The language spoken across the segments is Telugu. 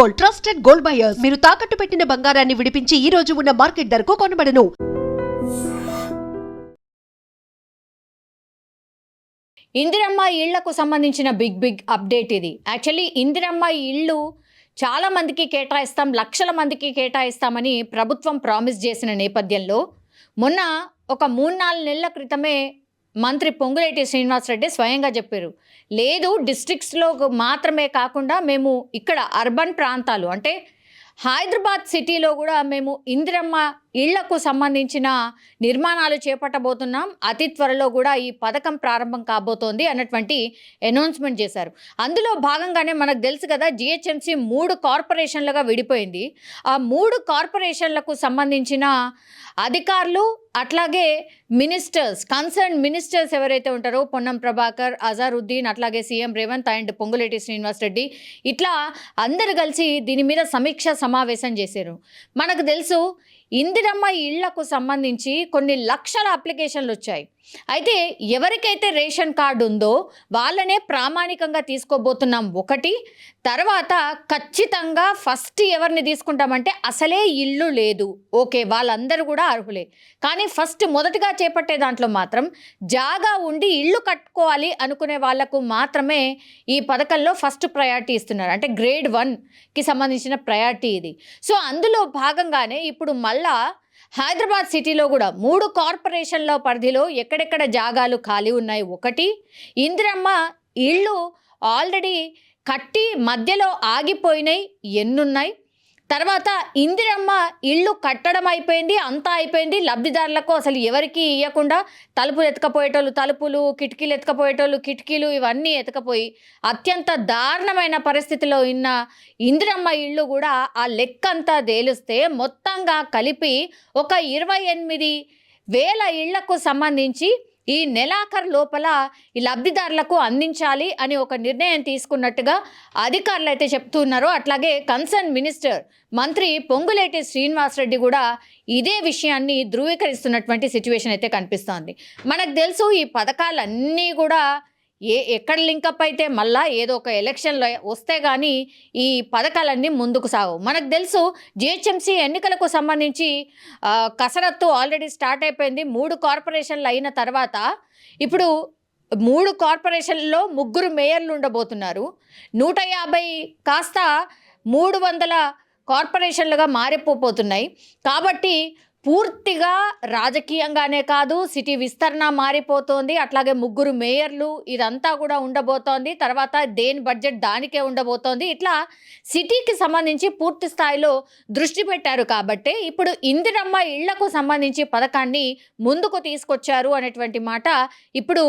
Gold trusted gold buyers. మీరు తాకట్టు పెట్టిన బంగారాన్ని విడిపించి ఈ రోజు ఉన్న మార్కెట్ ధరకు కొనబడను. ఇందిరమ్మ ఇళ్ళకు సంబంధించిన బిగ్ బిగ్ అప్డేట్ ఇది. యాక్చువల్లీ ఇందిరమ్మ ఇళ్ళు చాలా మందికి కేటాయిస్తాం లక్షల మందికి కేటాయిస్తామని ప్రభుత్వం ప్రామిస్ చేసిన నేపథ్యంలో మొన్న ఒక మూడు నాలుగు నెలల క్రితమే మంత్రి పొంగులేటి శ్రీనివాసరెడ్డి స్వయంగా చెప్పారు. లేదు డిస్ట్రిక్ట్స్లో మాత్రమే కాకుండా మేము ఇక్కడ అర్బన్ ప్రాంతాలు అంటే హైదరాబాద్ సిటీలో కూడా మేము ఇందిరమ్మ ఇళ్ళకు సంబంధించిన నిర్మాణాలు చేపట్టబోతున్నాం. అతి త్వరలో కూడా ఈ పథకం ప్రారంభం కాబోతోంది అన్నటువంటి అనౌన్స్మెంట్ చేశారు. అందులో భాగంగానే మనకు తెలుసు కదా జిహెచ్ఎంసీ మూడు కార్పొరేషన్లుగా విడిపోయింది. ఆ మూడు కార్పొరేషన్లకు సంబంధించిన అధికారులు అట్లాగే మినిస్టర్స్ కన్సర్న్ మినిస్టర్స్ ఎవరైతే ఉంటారో పొన్నం ప్రభాకర్ అజారుద్దీన్ అట్లాగే సీఎం రేవంత్ అండ్ పొంగులేటి శ్రీనివాస్ రెడ్డి ఇట్లా అందరు కలిసి దీని మీద సమీక్ష సమావేశం చేశారు. మనకు తెలుసు ఇందిరమ్మ ఇళ్ళకు సంబంధించి కొన్ని లక్షల అప్లికేషన్లు వచ్చాయి. అయితే ఎవరికైతే రేషన్ కార్డు ఉందో వాళ్ళనే ప్రామాణికంగా తీసుకోబోతున్నాం ఒకటి. తర్వాత ఖచ్చితంగా ఫస్ట్ ఎవరిని తీసుకుంటామంటే అసలే ఇల్లు లేదు. ఓకే వాళ్ళందరూ కూడా అర్హులే. కానీ ఫస్ట్ మొదటగా చేపట్టే దాంట్లో మాత్రం జాగా ఉండి ఇల్లు కట్టుకోవాలి అనుకునే వాళ్ళకు మాత్రమే ఈ పథకంలో ఫస్ట్ ప్రయారిటీ ఇస్తున్నారు. అంటే గ్రేడ్ వన్కి సంబంధించిన ప్రయారిటీ ఇది. సో అందులో భాగంగానే ఇప్పుడు మళ్ళీ హైదరాబాద్ సిటీలో కూడా మూడు కార్పొరేషన్ల పరిధిలో ఎక్కడెక్కడ జాగాలు ఖాళీ ఉన్నాయి? ఒకటి ఇందిరమ్మ ఇళ్ళు ఆల్రెడీ కట్టి మధ్యలో ఆగిపోయినాయి ఎన్నున్నాయి? తర్వాత ఇందిరమ్మ ఇల్లు కట్టడం అయిపోయింది అంతా అయిపోయింది. లబ్ధిదారులకు అసలు ఎవరికి ఇవ్వకుండా తలుపులు ఎత్తుకపోయేటోళ్ళు తలుపులు కిటికీలు ఎత్తుకపోయేటోళ్ళు కిటికీలు ఇవన్నీ ఎత్తుకపోయి అత్యంత దారుణమైన పరిస్థితిలో ఉన్న ఇందిరమ్మ ఇల్లు కూడా ఆ లెక్కంతా తేలిస్తే మొత్తంగా కలిపి ఒక ఇరవై ఎనిమిది వేల ఇళ్ళకు సంబంధించి ఈ నెలాఖరు లోపల ఈ లబ్ధిదారులకు అందించాలి అని ఒక నిర్ణయం తీసుకున్నట్టుగా అధికారులు అయితే చెప్తున్నారు. అట్లాగే కన్సర్న్ మినిస్టర్ మంత్రి పొంగులేటి శ్రీనివాసరెడ్డి కూడా ఇదే విషయాన్ని ధృవీకరిస్తున్నటువంటి సిచ్యువేషన్ అయితే కనిపిస్తోంది. మనకు తెలుసు ఈ పథకాలన్నీ కూడా ఏ ఎక్కడ లింకప్ అయితే మళ్ళా ఏదో ఒక ఎలక్షన్లో వస్తే కానీ ఈ పథకాలన్నీ ముందుకు సాగు మనకు తెలుసు జిహెచ్ఎంసీ ఎన్నికలకు సంబంధించి కసరత్తు ఆల్రెడీ స్టార్ట్ అయిపోయింది. మూడు కార్పొరేషన్లు అయిన తర్వాత ఇప్పుడు మూడు కార్పొరేషన్లలో ముగ్గురు మేయర్లు ఉండబోతున్నారు. నూట యాభై కాస్త మూడు వందల కార్పొరేషన్లుగా మారిపోతున్నాయి కాబట్టి పూర్తిగా రాజకీయంగానే కాదు సిటీ విస్తరణ మారిపోతోంది. అట్లాగే ముగ్గురు మేయర్లు ఇదంతా కూడా ఉండబోతోంది. తర్వాత దేని బడ్జెట్ దానికే ఉండబోతోంది. ఇట్లా సిటీకి సంబంధించి పూర్తి స్థాయిలో దృష్టి పెట్టారు కాబట్టి ఇప్పుడు ఇందిరమ్మ ఇళ్ళకు సంబంధించి పథకాన్ని ముందుకు తీసుకొచ్చారు అనేటువంటి మాట ఇప్పుడు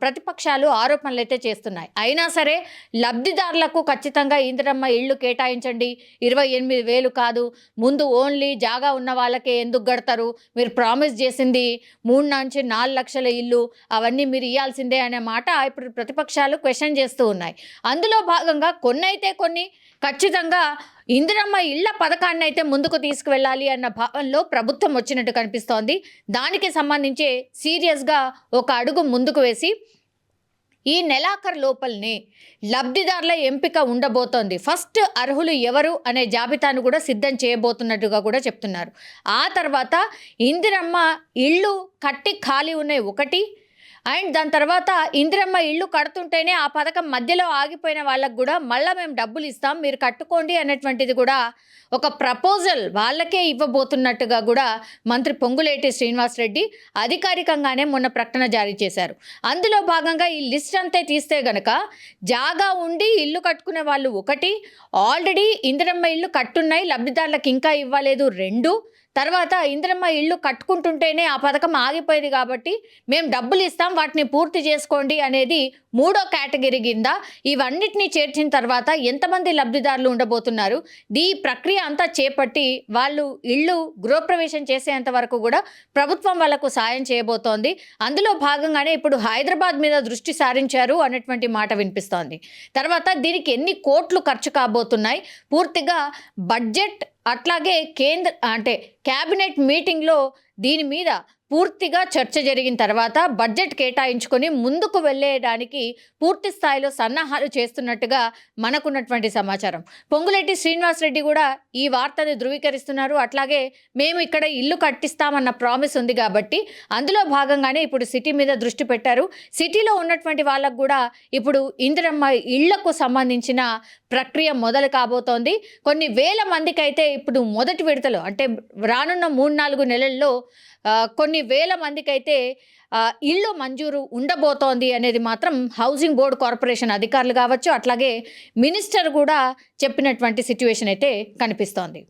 ప్రతిపక్షాలు ఆరోపణలు అయితే చేస్తున్నాయి. అయినా సరే లబ్ధిదారులకు ఖచ్చితంగా ఇందిరమ్మ ఇళ్ళు కేటాయించండి. ఇరవై ఎనిమిది వేలు కాదు. ముందు ఓన్లీ జాగా ఉన్న వాళ్ళకే ఎందుకు గడతారు మీరు ప్రామిస్ చేసింది మూడు నుంచి నాలుగు లక్షల ఇల్లు. అవన్నీ మీరు ఇవ్వాల్సిందే అనే మాట ఇప్పుడు ప్రతిపక్షాలు క్వశ్చన్ చేస్తూ ఉన్నాయి. అందులో భాగంగా కొన్ని అయితే కొన్ని ఖచ్చితంగా ఇందిరమ్మ ఇళ్ళ పథకాన్ని అయితే ముందుకు తీసుకువెళ్ళాలి అన్న భావనలో ప్రభుత్వం వచ్చినట్టు కనిపిస్తోంది. దానికి సంబంధించి సీరియస్గా ఒక అడుగు ముందుకు వేసి ఈ నెలాఖరు లోపలనే లబ్ధిదారుల ఎంపిక ఉండబోతోంది. ఫస్ట్ అర్హులు ఎవరు అనే జాబితాను కూడా సిద్ధం చేయబోతున్నట్టుగా కూడా చెప్తున్నారు. ఆ తర్వాత ఇందిరమ్మ ఇళ్ళు కట్టి ఖాళీ ఉన్నాయి. ఒకటి అండ్ దాని తర్వాత ఇందిరమ్మ ఇల్లు కడుతుంటేనే ఆ పథకం మధ్యలో ఆగిపోయిన వాళ్ళకు కూడా మళ్ళీ మేము డబ్బులు ఇస్తాం మీరు కట్టుకోండి అనేటువంటిది కూడా ఒక ప్రపోజల్ వాళ్ళకే ఇవ్వబోతున్నట్టుగా కూడా మంత్రి పొంగులేటి శ్రీనివాస్ రెడ్డి అధికారికంగానే మొన్న ప్రకటన జారీ చేశారు. అందులో భాగంగా ఈ లిస్ట్ అంతే తీస్తే గనక జాగా ఉండి ఇల్లు కట్టుకునే వాళ్ళు ఒకటి ఆల్రెడీ ఇందిరమ్మ ఇల్లు కట్టున్నాయి లబ్ధిదారులకు ఇంకా ఇవ్వలేదు రెండు తర్వాత ఇంద్రమ్మ ఇల్లు కట్టుకుంటుంటేనే ఆ పథకం ఆగిపోయింది కాబట్టి మేము డబ్బులు ఇస్తాం వాటిని పూర్తి చేసుకోండి అనేది మూడో కేటగిరీ కింద ఇవన్నిటిని చేర్చిన తర్వాత ఎంతమంది లబ్ధిదారులు ఉండబోతున్నారు. ఈ ప్రక్రియ అంతా చేపట్టి వాళ్ళు ఇళ్ళు గృహప్రవేశం చేసేంత వరకు కూడా ప్రభుత్వం వాళ్ళకు సాయం చేయబోతోంది. అందులో భాగంగానే ఇప్పుడు హైదరాబాద్ మీద దృష్టి సారించారు అనేటువంటి మాట వినిపిస్తోంది. తర్వాత దీనికి ఎన్ని కోట్లు ఖర్చు కాబోతున్నాయి? పూర్తిగా బడ్జెట్ అట్లాగే కేంద్ర అంటే క్యాబినెట్ మీటింగ్లో దీని మీద పూర్తిగా చర్చ జరిగిన తర్వాత బడ్జెట్ కేటాయించుకొని ముందుకు వెళ్ళేయడానికి పూర్తి స్థాయిలో సన్నాహాలు చేస్తున్నట్టుగా మనకున్నటువంటి సమాచారం. పొంగులేటి శ్రీనివాసరెడ్డి కూడా ఈ వార్తని ధృవీకరిస్తున్నారు. అట్లాగే మేము ఇక్కడ ఇల్లు కట్టిస్తామన్న ప్రామిస్ ఉంది కాబట్టి అందులో భాగంగానే ఇప్పుడు సిటీ మీద దృష్టి పెట్టారు. సిటీలో ఉన్నటువంటి వాళ్ళకు కూడా ఇప్పుడు ఇందిరమ్మ ఇళ్ళకు సంబంధించిన ప్రక్రియ మొదలు కాబోతోంది. కొన్ని వేల మందికి అయితే ఇప్పుడు మొదటి విడతలో అంటే రానున్న మూడు నాలుగు నెలల్లో కొన్ని కొన్ని వేల మందికైతే ఇళ్ళు మంజూరు ఉండబోతోంది అనేది మాత్రం హౌసింగ్ బోర్డ్ కార్పొరేషన్ అధికారులు కావచ్చు అట్లాగే మినిస్టర్ కూడా చెప్పినటువంటి సిచ్యువేషన్ అయితే కనిపిస్తోంది.